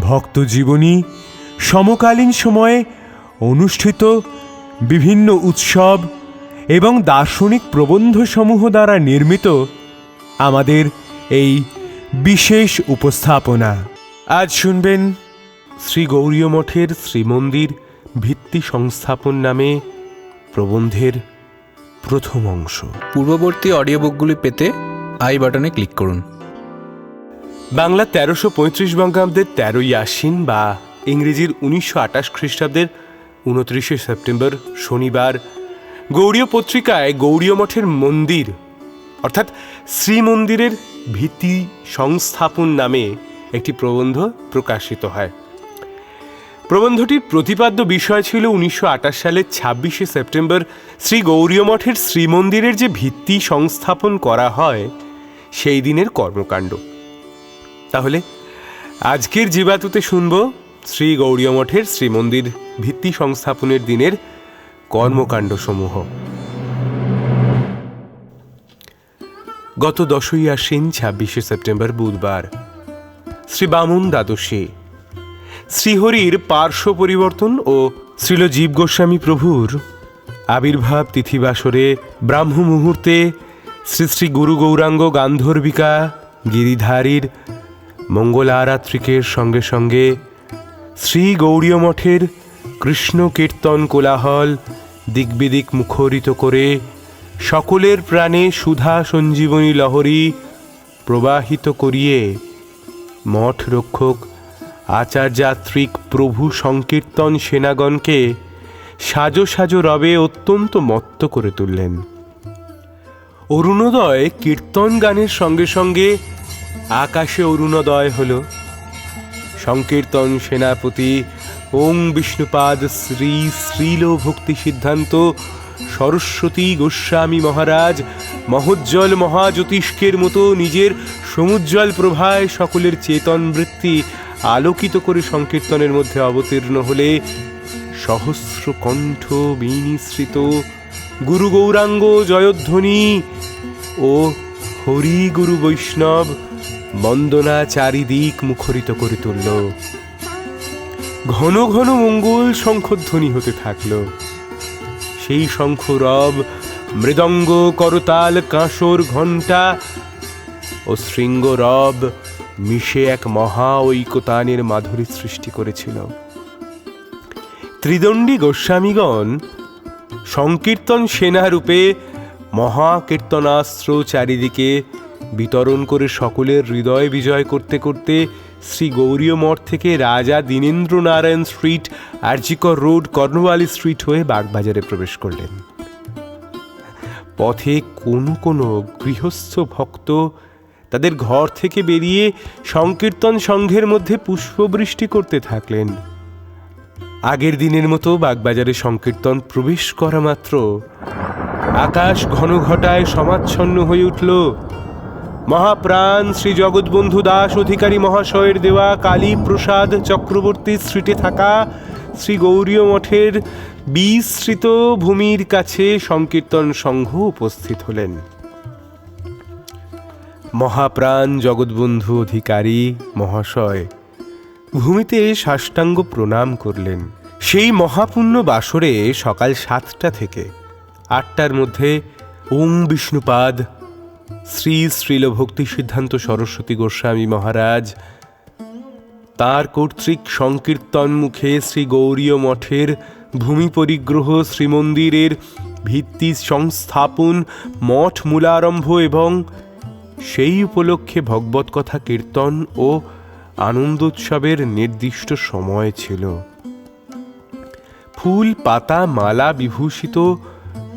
ভক্তজীবনী সমকালীন সময়ে অনুষ্ঠিত বিভিন্ন উৎসব এবং দার্শনিক প্রবন্ধসমূহ দ্বারা নির্মিত আমাদের এই বিশেষ উপস্থাপনা। আজ শুনবেন শ্রী গৌরীয় মঠের শ্রীমন্দির ভিত্তি সংস্থাপন নামে প্রবন্ধের প্রথম অংশ। পূর্ববর্তী অডিও বুকগুলি পেতে আই বাটনে ক্লিক করুন। বাংলা তেরোশো পঁয়ত্রিশ বঙ্গাব্দের তেরোই আশ্বিন বা ইংরেজির উনিশশো আঠাশ খ্রিস্টাব্দের উনত্রিশে সেপ্টেম্বর শনিবার গৌড়ীয় পত্রিকায় গৌড়ীয় মঠের মন্দির, অর্থাৎ শ্রীমন্দিরের ভিত্তি সংস্থাপন নামে একটি প্রবন্ধ প্রকাশিত হয়। প্রবন্ধটির প্রতিপাদ্য বিষয় ছিল উনিশশো আঠাশ সালের ছাব্বিশে সেপ্টেম্বর শ্রী গৌরীয় মঠের শ্রীমন্দিরের যে ভিত্তি সংস্থাপন করা হয়, সেই দিনের কর্মকাণ্ড। তাহলে আজকের জীবাতুতে শুনব শ্রী গৌরীয় মঠের শ্রীমন্দির ভিত্তি সংস্থাপনের দিনের কর্মকাণ্ড সমূহ গত দশই আশ্বিন ছাব্বিশে সেপ্টেম্বর বুধবার শ্রী বামুন দ্বাদশী, শ্রীহরির পার্শ্ব পরিবর্তন ও শ্রীল জীব গোস্বামী প্রভুর আবির্ভাব তিথিবাসরে ব্রাহ্ম মুহূর্তে শ্রী শ্রী গুরু গৌরাঙ্গ গান্ধর্বিকা গিরিধারীর মঙ্গল আরাত্রিকের সঙ্গে সঙ্গে শ্রী গৌরীয় মঠের কৃষ্ণ কীর্তন কোলাহল দিকবিদিক মুখরিত করে সকলের প্রাণে সুধা সঞ্জীবনী লহরী প্রবাহিত করিয়ে মঠ রক্ষক, আচার্যাত্রিক প্রভু সংকীর্তন সেনাগণকে সাজো সাজো রবে অত্যন্ত মত্ত করে তুললেন। অরুণোদয় কীর্তন গানের সঙ্গে সঙ্গে আকাশে অরুণোদয় হল। সংকীর্তন সেনাপতি ওং বিষ্ণুপাদ শ্রী শ্রীল ভক্তি সিদ্ধান্ত, সরস্বতী গোস্বামী মহারাজ, মহোজ্জ্বল মহাজ্যোতিষ্কের মতো নিজের সমুজ্জ্বল প্রভায় সকলের চেতন বৃত্তি আলোকিত করে সংকীর্তনের মধ্যে অবতীর্ণ হলে সহস্র কণ্ঠ বিনিসৃত গুরু গৌরাঙ্গ জয়ধ্বনি ও হরি গুরু বৈষ্ণব বন্দনা চারিদিক মুখরিত করে তুলল। ঘন ঘন মঙ্গল শঙ্খধ্বনি হতে থাকল। সেই শঙ্খ রব, মৃদঙ্গ করতাল কাঁসর ঘণ্টা ও শৃঙ্গ রব মিশে এক মহা ঐকতানের মাধুরী সৃষ্টি করেছিল। ত্রিদণ্ডী গোস্বামীগণ সংকীর্তন সেনারূপে মহাকীর্তনাস্ত্র চারিদিকে বিতরণ করে সকলের হৃদয় বিজয় করতে করতে শ্রী গৌরীয় মঠ থেকে Raja Dinendra Narayan street, RG Kar road Cornwallis street হয়ে বাগবাজারে প্রবেশ করলেন। পথে কোনো কোনো গৃহস্থ ভক্ত তাদের ঘর থেকে বেরিয়ে সংকীর্তন সংঘের মধ্যে পুষ্পবৃষ্টি করতে থাকলেন। আগের দিনের মতো বাগবাজারে সংকীর্তন প্রবেশ করা মাত্র। আকাশ ঘন ঘটায় সমাচ্ছন্ন হয়ে উঠল। মহাপ্রাণ শ্রী জগৎবন্ধু দাস অধিকারী মহাশয়ের দেওয়া কালী প্রসাদ চক্রবর্তী স্ট্রিটে থাকা শ্রী গৌরীয় মঠের বিস্তৃত ভূমির কাছে সংকীর্তন সংঘ উপস্থিত হলেন। মহাপ্রাণ জগৎবন্ধু অধিকারী মহাশয় ভূমিতে সাষ্টাঙ্গ প্রণাম করলেন। সেই মহাপুণ্য বাসরে সকাল সাতটা থেকে আটটার মধ্যে ওং বিষ্ণুপাদ শ্রী শ্রীল ভক্তি সিদ্ধান্ত সরস্বতী গোস্বামী মহারাজ, তার কর্তৃক সংকীর্তন মুখে শ্রী গৌরীয় মঠের ভূমি পরিগ্রহ শ্রীমন্দিরের ভিত্তি সংস্থাপন, মঠ মূলারম্ভ এবং সেই উপলক্ষে ভগবত কথা কীর্তন ও আনন্দোৎসবের নির্দিষ্ট সময় ছিল। ফুল, পাতা, মালা বিভূষিত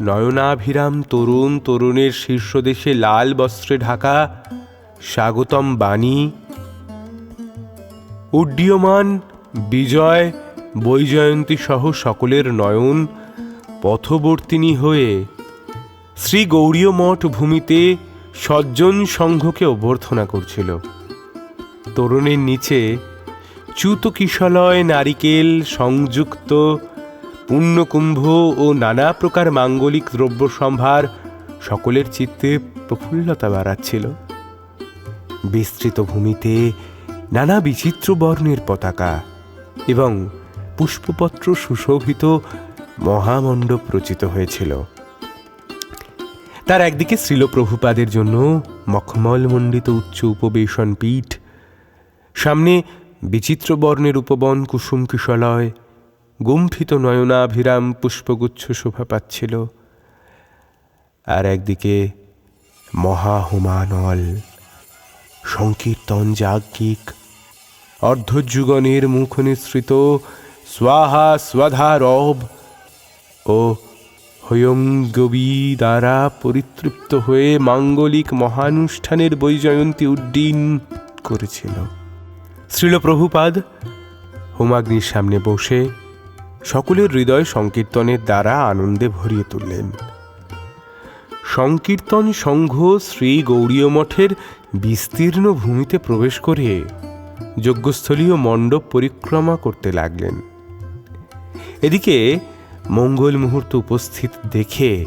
নয়নাভিরাম তরুণ তরুণের শীর্ষদেশে লাল বস্ত্রে ঢাকা, স্বাগতম বাণী। উড্ডীয়মান বিজয় বৈজয়ন্তী সহ সকলের নয়ন পথবর্তিনী হয়ে শ্রী গৌরীয় মঠ ভূমিতে সজ্জন সংঘকে অভ্যর্থনা করছিল। তরুণের নিচে চ্যুত কিশলয় নারিকেল সংযুক্ত পুণ্যকুম্ভ ও নানা প্রকার মাঙ্গলিক দ্রব্য সম্ভার সকলের চিত্তে প্রফুল্লতা বাড়াচ্ছিল। বিস্তৃত ভূমিতে নানা বিচিত্র বর্ণের পতাকা এবং পুষ্পপত্র সুশোভিত মহামণ্ডপ রচিত হয়েছিল। তার একদিকে শ্রীলপ্রভুপাদের জন্য মখমলমণ্ডিত উচ্চ উপবেশন পীঠ, সামনে বিচিত্র বর্ণের উপবন কুসুম কিশলয় গুম্ফিত নয়নাভিরাম পুষ্পগুচ্ছ শোভা পাচ্ছিল। আর একদিকে মহাহুমানল, সংকীর্তন যাজ্ঞিক অর্ধযুগনের মুখ নিঃসৃত, স্বাহা স্বাধা রব ও হয়ঙ্গবী দ্বারা পরিতৃপ্ত হয়ে মাঙ্গলিক মহানুষ্ঠানের বৈজয়ন্তী উড্ডীন করেছিল। শ্রীল প্রভুপাদ হোমাগ্নির সামনে বসে সকলের হৃদয় সংকীর্তনের দ্বারা আনন্দে ভরিয়ে তুললেন। সংকীর্তন সংঘ শ্রী গৌরীয় মঠের বিস্তীর্ণ ভূমিতে প্রবেশ করে যজ্ঞস্থলীয় মণ্ডপ পরিক্রমা করতে লাগলেন। এদিকে মঙ্গল মুহূর্ত উপস্থিত দেখে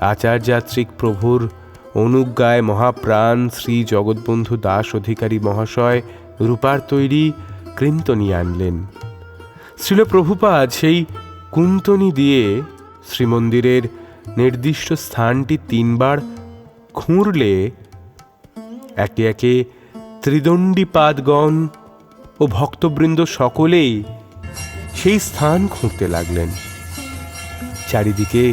আচার্যাত্রিক প্রভুর অনুজ্ঞায় মহাপ্রাণ শ্রী জগৎবন্ধু দাস অধিকারী মহাশয় রূপার তৈরি কৃন্তনী আনলেন। শ্রীল প্রভুপাদ সেই কুন্তনি দিয়ে শ্রীমন্দিরের নির্দিষ্ট স্থানটি তিনবার খুঁড়লে একে একে ত্রিদণ্ডী পাদগণ ও ভক্তবৃন্দ সকলেই সেই স্থান খুঁড়তে লাগলেন। চারিদিকে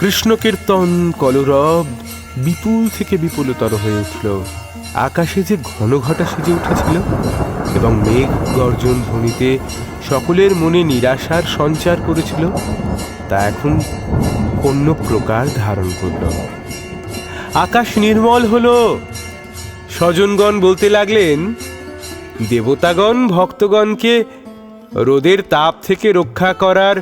কৃষ্ণকীর্তন, কলরব বিপুল থেকে বিপুলতর হয়ে উঠল। আকাশে যে ঘন ঘটা সেজে উঠেছিল এবং মেঘ গর্জন ধ্বনিতে সকলের মনে নিরাশার সঞ্চার করেছিল, তা এখন অন্য প্রকার ধারণ করল। আকাশ নির্মল হল। স্বজনগণ বলতে লাগলেন, দেবতাগণ, ভক্তগণকে রোদের তাপ থেকে রক্ষা করার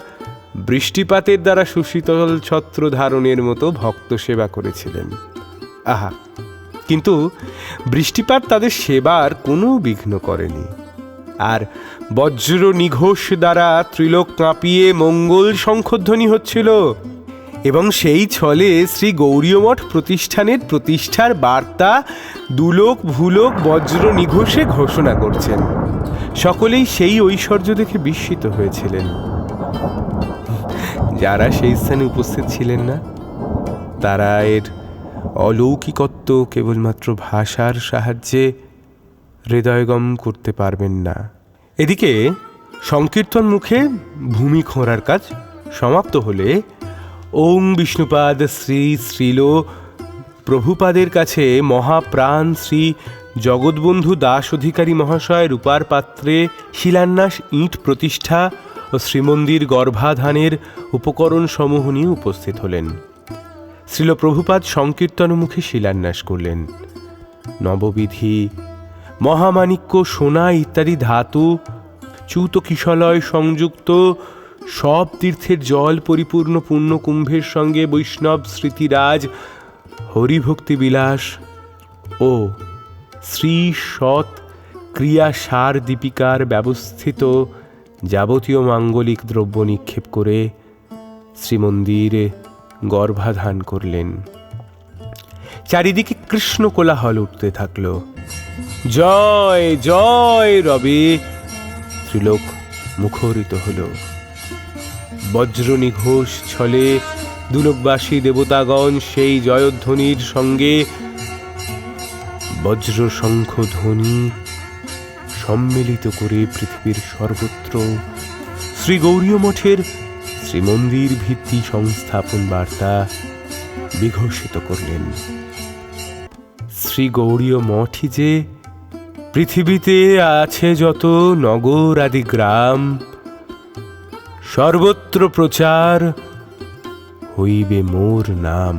বৃষ্টিপাতের দ্বারা সুশীতল ছত্র ধারণের মতো ভক্ত সেবা করেছিলেন। আহা, কিন্তু বৃষ্টিপাত তাদের সেবার কোনো বিঘ্ন করেনি। আর বজ্র নিঘোষ দ্বারা ত্রিলোক কাঁপিয়ে মঙ্গল শঙ্খধ্বনি হচ্ছিল। এবং সেই ছলে শ্রী গৌরীয় মঠ প্রতিষ্ঠানের প্রতিষ্ঠার বার্তা দুলোক, ভুলোক, বজ্র নিঘোষে ঘোষণা করছেন। সকলেই সেই ঐশ্বর্য দেখে বিস্মিত হয়েছিলেন। যারা সেই স্থানে উপস্থিত ছিলেন না, তারা এর অলৌকিকত্ব কেবলমাত্র ভাষার সাহায্যে হৃদয়গম করতে পারবেন না। এদিকে সংকীর্তন মুখে ভূমি খোঁড়ার কাজ সমাপ্ত হলে ওম বিষ্ণুপাদ শ্রী শ্রীল প্রভুপাদের কাছে মহাপ্রাণ শ্রী জগৎবন্ধু দাস অধিকারী মহাশয় রূপার পাত্রে শিলান্যাস, ইট প্রতিষ্ঠা ও শ্রীমন্দির গর্ভাধানের উপকরণ সমূহ নিয়ে উপস্থিত হলেন। শ্রীল প্রভুপাদ সংকীর্তন মুখে শিলান্যাস করলেন। নববিধি মহামাণিক্য সোনা ইত্যাদি ধাতু চ্যুত কিশলয় সংযুক্ত, সব তীর্থের জল পরিপূর্ণ পুণ্যকুম্ভের সঙ্গে বৈষ্ণব স্মৃতিরাজ, হরিভক্তি বিলাস ও শ্রী সৎ ক্রিয়া সার দীপিকার ব্যবস্থিত যাবতীয় মাঙ্গলিক দ্রব্য নিক্ষেপ করে শ্রীমন্দিরে গর্ভাধান করলেন। চারিদিকে কৃষ্ণ কোলাহল উঠতে থাকল। জয় জয় রবে। ত্রিলোক মুখরিত হল। বজ্রনি ঘোষ ছলে দুলোকবাসী দেবতাগণ সেই জয়ধ্বনির সঙ্গে বজ্র শঙ্খ ধ্বনি সম্মিলিত করে পৃথিবীর সর্বত্র শ্রী গৌরীয় মঠের শ্রীমন্দির ভিত্তি সংস্থাপন বার্তা বিঘোষিত করলেন। শ্রী গৌরীয় মঠই যে পৃথিবীতে আছে যত নগর আদি গ্রাম, সর্বত্র প্রচার হইবে মোর নাম।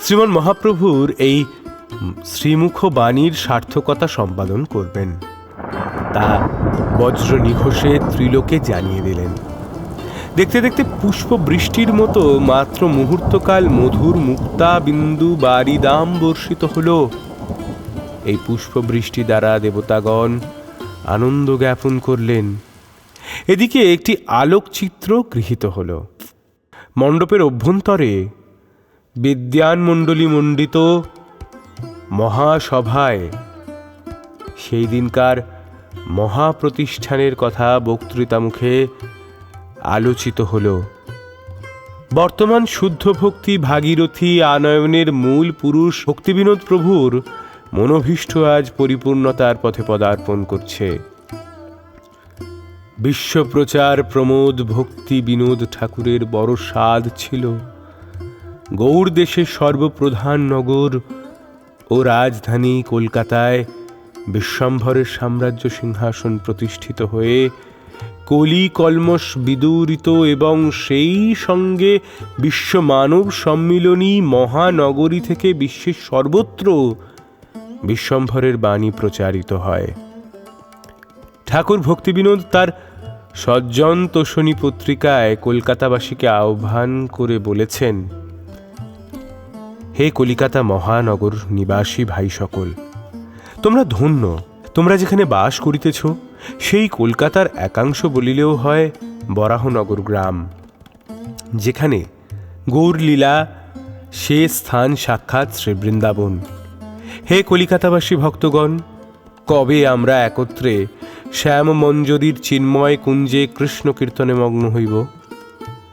শ্রীমন মহাপ্রভুর এই শ্রীমুখ বাণীর সার্থকতা সম্পাদন করবেন। তা বজ্র নিঘোষে ত্রিলোকে জানিয়ে দিলেন। দেখতে দেখতে পুষ্প বৃষ্টির মতো মাত্র মুহূর্তকাল মধুর মুক্তা বিন্দু বারিদাম বর্ষিত হলো। এই পুষ্প বৃষ্টি দ্বারা দেবতাগণ আনন্দ জ্ঞাপন করলেন। এদিকে একটি আলোকচিত্র গৃহীত হল। মণ্ডপের অভ্যন্তরে বিদ্যান মণ্ডলী মণ্ডিত মহাসভায় সেই দিনকার মহাপ্রতিষ্ঠানের কথা বক্তৃতা মুখে আলোচিত হল। বর্তমান শুদ্ধ ভক্তি ভাগীরথী আনয়নের মূল পুরুষ ভক্তিবিনোদ প্রভুর মনোভীষ্ট আজ পরিপূর্ণতার পথে পদার্পণ করছে। বিশ্বপ্রচার প্রমোদ ভক্তি বিনোদ ঠাকুরের বড় স্বাদ ছিল। গৌড় দেশের সর্বপ্রধান নগর ও রাজধানী কলকাতায় বিশ্বম্ভরের সাম্রাজ্য সিংহাসন প্রতিষ্ঠিত হয়ে কলি কলমস বিদূরিত এবং সেই সঙ্গে বিশ্ব মানব সম্মিলনী মহানগরী থেকে বিশ্বের সর্বত্র বিশ্বম্ভরের বাণী প্রচারিত হয়। ঠাকুর ভক্তিবিনোদ তার সজ্জন তোষণী পত্রিকায় কলকাতাবাসীকে আহ্বান করে বলেছেন, হে কলিকাতা মহানগর নিবাসী ভাই সকল, তোমরা ধন্য তোমরা যেখানে বাস করিতেছ, সেই কলকাতার একাংশ বলিলেও হয় বরাহনগর গ্রাম, যেখানে গৌরলীলা সে স্থান সাক্ষাৎ শ্রী বৃন্দাবন। হে কলিকাতাবাসী ভক্তগণ, কবে আমরা একত্রে শ্যাম মঞ্জরির চিন্ময় কুঞ্জে কৃষ্ণ কীর্তনে মগ্ন হইব?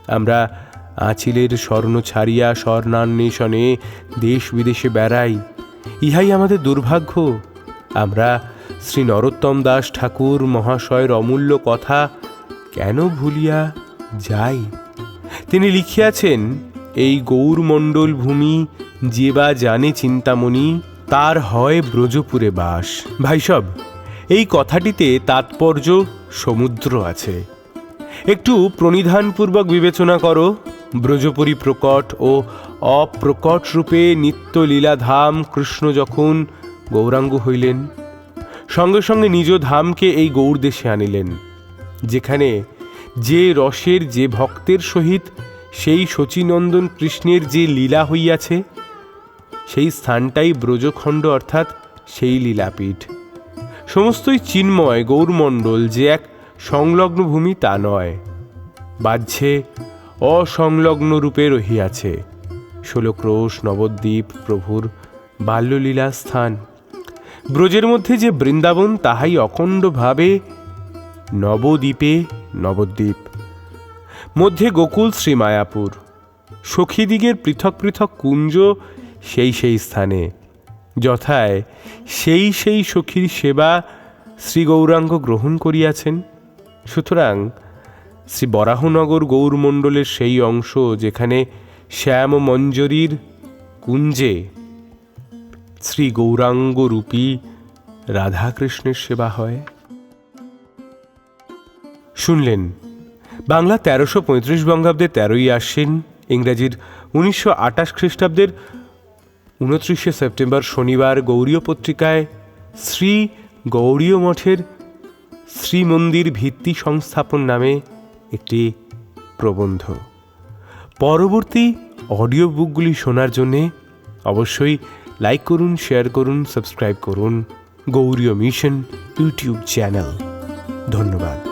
আমরা আঁচিলের স্বর্ণ ছাড়িয়া স্বর্ণান্বেষণে দেশ বিদেশে বেড়াই, ইহাই আমাদের দুর্ভাগ্য। আমরা শ্রী নরোত্তম দাস ঠাকুর মহাশয়ের অমূল্য কথা কেন ভুলিয়া যাই? তিনি লিখিয়াছেন, এই গৌরমণ্ডল ভূমি যে বা জানে চিন্তামণি, তার হয় ব্রজপুরে বাস। ভাইসব এই কথাটিতে তাৎপর্য সমুদ্র আছে। একটু প্রণিধানপূর্বক বিবেচনা করো, ব্রজপুরী প্রকট ও অপ্রকট রূপে নিত্য লীলাধাম কৃষ্ণ যখন গৌরাঙ্গ হইলেন। সঙ্গে সঙ্গে নিজ ধামকে এই গৌর দেশে আনিলেন, যেখানে যে রসের যে ভক্তের সহিত সেই শচীনন্দন কৃষ্ণের যে লীলা হইয়াছে, সেই স্থানটাই ব্রজখণ্ড অর্থাৎ সেই লীলাপীঠ। সমস্তই চিন্ময় গৌরমণ্ডল যে এক সংলগ্ন ভূমি তা নয় বাহ্যে অসংলগ্ন রূপে রহিয়াছে। ষোলক্রোশ নবদ্বীপ প্রভুর বাল্যলীলা স্থান ব্রজের মধ্যে যে বৃন্দাবন, তাহাই অখণ্ডভাবে নবদ্বীপে নবদ্বীপ। মধ্যে গোকুল শ্রী মায়াপুর সখীদিগের পৃথক পৃথক কুঞ্জ সেই সেই স্থানে। যথায় সেই সেই সখীর সেবা শ্রী গৌরাঙ্গ গ্রহণ করিয়াছেন। সুতরাং শ্রী বরাহনগর গৌরমণ্ডলের সেই অংশ যেখানে শ্যাম মঞ্জরীর কুঞ্জে শ্রী গৌরাঙ্গ রূপী রাধাকৃষ্ণের সেবা হয়। শুনলেন, বাংলা তেরোশো পঁয়ত্রিশ বঙ্গাব্দে তেরোই আশ্বিন, ইংরাজির উনিশশো আটাশ খ্রিস্টাব্দের উনত্রিশে সেপ্টেম্বর শনিবার গৌরীয় পত্রিকায় শ্রী গৌরীয় মঠের শ্রীমন্দির ভিত্তি সংস্থাপন নামে একটি প্রবন্ধ। পরবর্তী অডিও বুকগুলি শোনার জন্যে অবশ্যই লাইক করুন শেয়ার করুন সাবস্ক্রাইব করুন গৌরীয় মিশন ইউটিউব চ্যানেল ধন্যবাদ